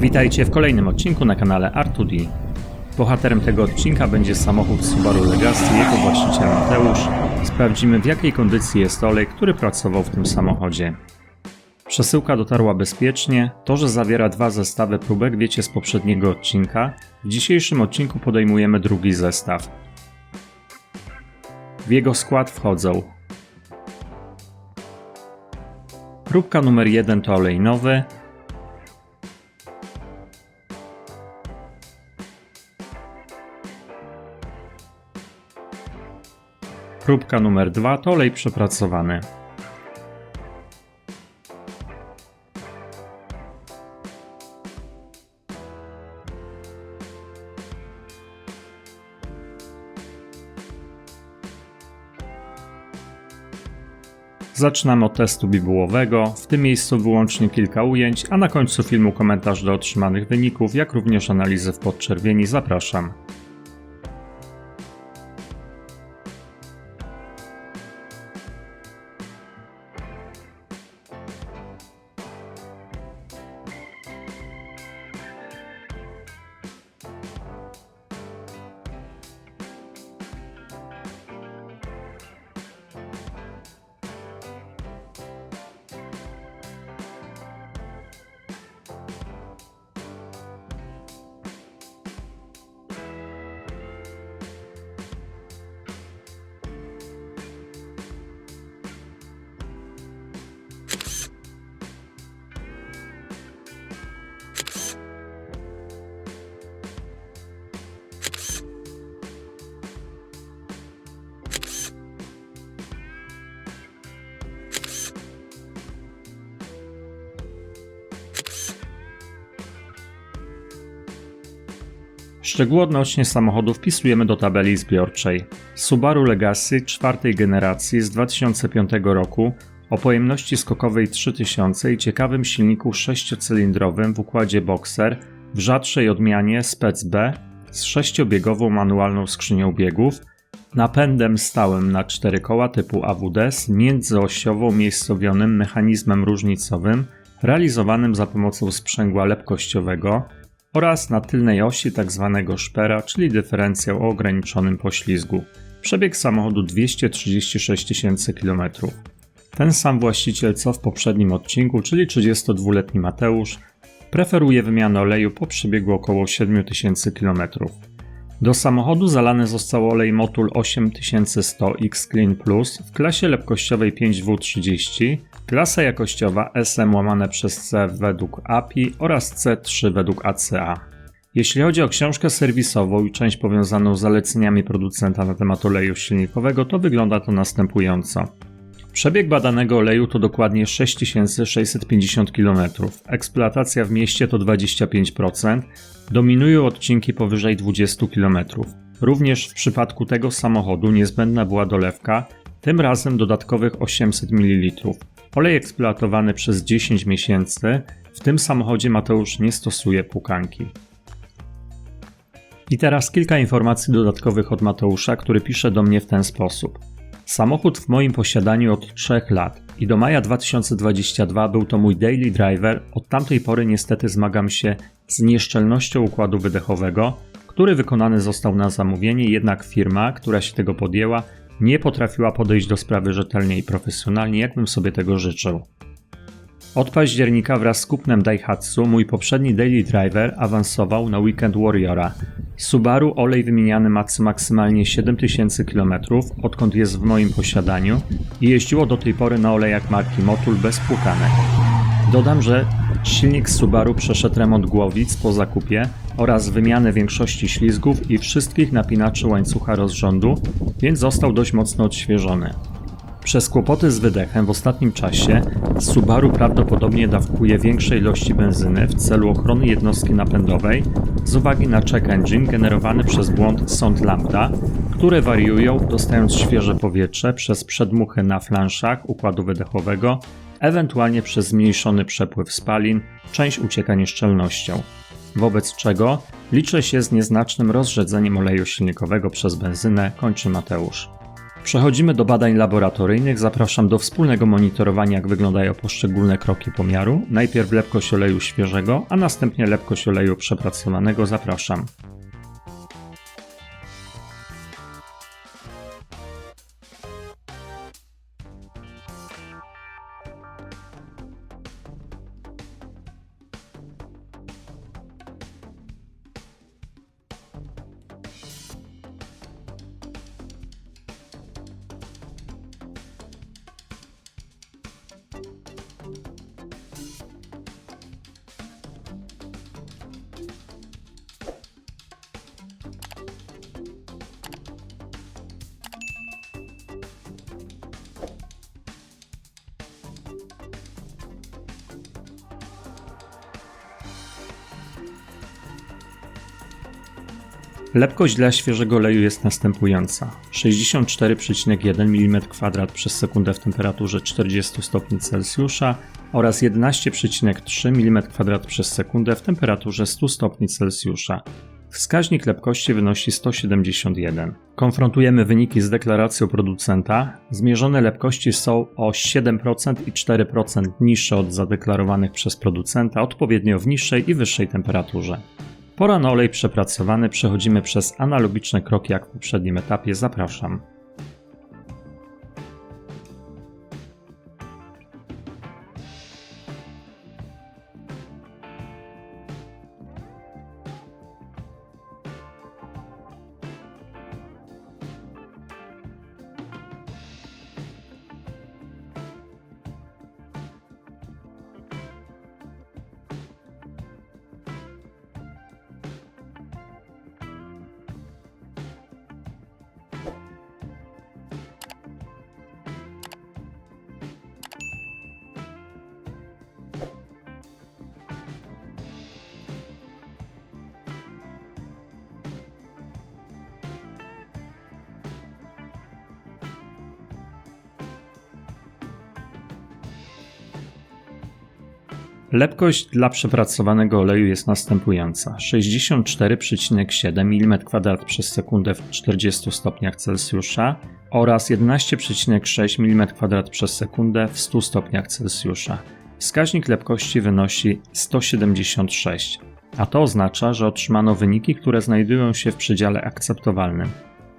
Witajcie w kolejnym odcinku na kanale R2D. Bohaterem tego odcinka będzie samochód Subaru Legacy jego właściciel Mateusz. Sprawdzimy w jakiej kondycji jest olej, który pracował w tym samochodzie. Przesyłka dotarła bezpiecznie. To, że zawiera dwa zestawy próbek wiecie z poprzedniego odcinka. W dzisiejszym odcinku podejmujemy drugi zestaw. W jego skład wchodzą Próbka numer 1 to olej nowy, Próbka numer 2 to olej przepracowany. Zaczynamy od testu bibułowego, w tym miejscu wyłącznie kilka ujęć, a na końcu filmu komentarz do otrzymanych wyników, jak również analizy w podczerwieni zapraszam. Szczegóły odnośnie samochodu wpisujemy do tabeli zbiorczej. Subaru Legacy czwartej generacji z 2005 roku o pojemności skokowej 3000 i ciekawym silniku sześciocylindrowym w układzie Boxer w rzadszej odmianie Spec B z sześciobiegową manualną skrzynią biegów, napędem stałym na cztery koła typu AWD z międzyosiową miejscowionym mechanizmem różnicowym realizowanym za pomocą sprzęgła lepkościowego oraz na tylnej osi tzw. Tak szpera, czyli dyferencjał o ograniczonym poślizgu. Przebieg samochodu 236 tysięcy km. Ten sam właściciel co w poprzednim odcinku, czyli 32-letni Mateusz, preferuje wymianę oleju po przebiegu około 7000 km. Do samochodu zalany został olej Motul 8100 X Clean Plus w klasie lepkościowej 5W30 Klasa jakościowa SM łamane przez C według API oraz C3 według ACA. Jeśli chodzi o książkę serwisową i część powiązaną z zaleceniami producenta na temat oleju silnikowego, to wygląda to następująco. Przebieg badanego oleju to dokładnie 6650 km. Eksploatacja w mieście to 25%. Dominują odcinki powyżej 20 km. Również w przypadku tego samochodu niezbędna była dolewka, tym razem dodatkowych 800 ml. Olej eksploatowany przez 10 miesięcy. W tym samochodzie Mateusz nie stosuje pukanki. I teraz kilka informacji dodatkowych od Mateusza, który pisze do mnie w ten sposób. Samochód w moim posiadaniu od 3 lat i do maja 2022 był to mój daily driver. Od tamtej pory niestety zmagam się z nieszczelnością układu wydechowego, który wykonany został na zamówienie, jednak firma, która się tego podjęła, nie potrafiła podejść do sprawy rzetelnie i profesjonalnie, jakbym sobie tego życzył. Od października wraz z kupnem Daihatsu mój poprzedni Daily Driver awansował na Weekend Warriora. Subaru olej wymieniany ma maksymalnie 7000 km, odkąd jest w moim posiadaniu i jeździło do tej pory na olejach marki Motul bez płukanek. Dodam, że silnik Subaru przeszedł remont głowic po zakupie oraz wymianę większości ślizgów i wszystkich napinaczy łańcucha rozrządu, więc został dość mocno odświeżony. Przez kłopoty z wydechem w ostatnim czasie Subaru prawdopodobnie dawkuje większej ilości benzyny w celu ochrony jednostki napędowej z uwagi na check engine generowany przez błąd sąd lambda, które wariują dostając świeże powietrze przez przedmuchy na flanszach układu wydechowego, ewentualnie przez zmniejszony przepływ spalin, część ucieka nieszczelnością wobec czego liczy się z nieznacznym rozrzedzeniem oleju silnikowego przez benzynę, kończy Mateusz. Przechodzimy do badań laboratoryjnych. Zapraszam do wspólnego monitorowania, jak wyglądają poszczególne kroki pomiaru. Najpierw lepkość oleju świeżego, a następnie lepkość oleju przepracowanego. Zapraszam. Lepkość dla świeżego oleju jest następująca: 64,1 mm2 przez sekundę w temperaturze 40 stopni Celsjusza oraz 11,3 mm2 przez sekundę w temperaturze 100 stopni Celsjusza. Wskaźnik lepkości wynosi 171. Konfrontujemy wyniki z deklaracją producenta. Zmierzone lepkości są o 7% i 4% niższe od zadeklarowanych przez producenta, odpowiednio w niższej i wyższej temperaturze. Pora na olej przepracowany, przechodzimy przez analogiczne kroki jak w poprzednim etapie. Zapraszam. Lepkość dla przepracowanego oleju jest następująca: 64,7 mm2 przez sekundę w 40 stopniach Celsjusza oraz 11,6 mm2 przez sekundę w 100 stopniach Celsjusza. Wskaźnik lepkości wynosi 176, a to oznacza, że otrzymano wyniki, które znajdują się w przedziale akceptowalnym.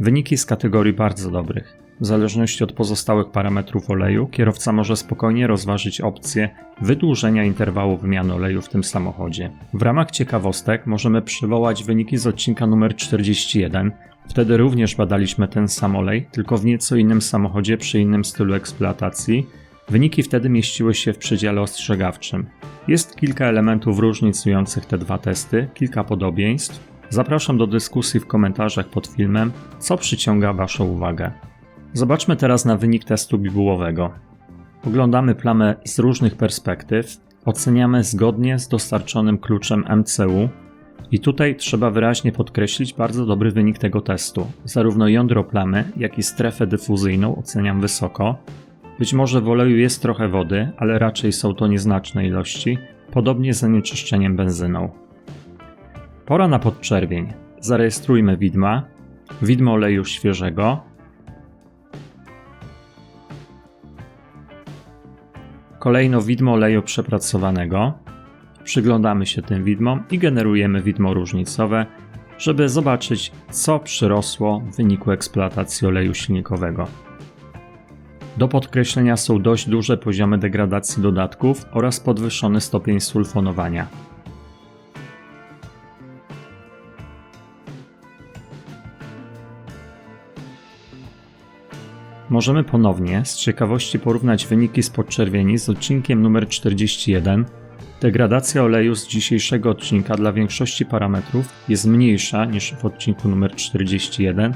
Wyniki z kategorii bardzo dobrych. W zależności od pozostałych parametrów oleju, kierowca może spokojnie rozważyć opcję wydłużenia interwału wymiany oleju w tym samochodzie. W ramach ciekawostek możemy przywołać wyniki z odcinka numer 41. Wtedy również badaliśmy ten sam olej, tylko w nieco innym samochodzie przy innym stylu eksploatacji. Wyniki wtedy mieściły się w przedziale ostrzegawczym. Jest kilka elementów różnicujących te dwa testy, kilka podobieństw. Zapraszam do dyskusji w komentarzach pod filmem, co przyciąga Waszą uwagę. Zobaczmy teraz na wynik testu bibułowego. Oglądamy plamę z różnych perspektyw, oceniamy zgodnie z dostarczonym kluczem MCU i tutaj trzeba wyraźnie podkreślić bardzo dobry wynik tego testu. Zarówno jądro plamy, jak i strefę dyfuzyjną oceniam wysoko. Być może w oleju jest trochę wody, ale raczej są to nieznaczne ilości, podobnie z zanieczyszczeniem benzyną. Pora na podczerwień. Zarejestrujmy widma, widmo oleju świeżego, Kolejno widmo oleju przepracowanego. Przyglądamy się tym widmom i generujemy widmo różnicowe, żeby zobaczyć, co przyrosło w wyniku eksploatacji oleju silnikowego. Do podkreślenia są dość duże poziomy degradacji dodatków oraz podwyższony stopień sulfonowania. Możemy ponownie z ciekawości porównać wyniki z podczerwieni z odcinkiem numer 41. Degradacja oleju z dzisiejszego odcinka dla większości parametrów jest mniejsza niż w odcinku numer 41.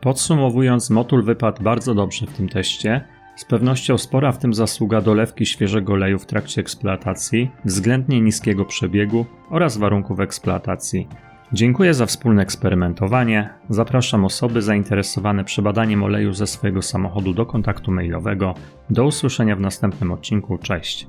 Podsumowując, motul wypadł bardzo dobrze w tym teście. Z pewnością spora w tym zasługa dolewki świeżego oleju w trakcie eksploatacji, względnie niskiego przebiegu oraz warunków eksploatacji. Dziękuję za wspólne eksperymentowanie. Zapraszam osoby zainteresowane przebadaniem oleju ze swojego samochodu do kontaktu mailowego. Do usłyszenia w następnym odcinku. Cześć.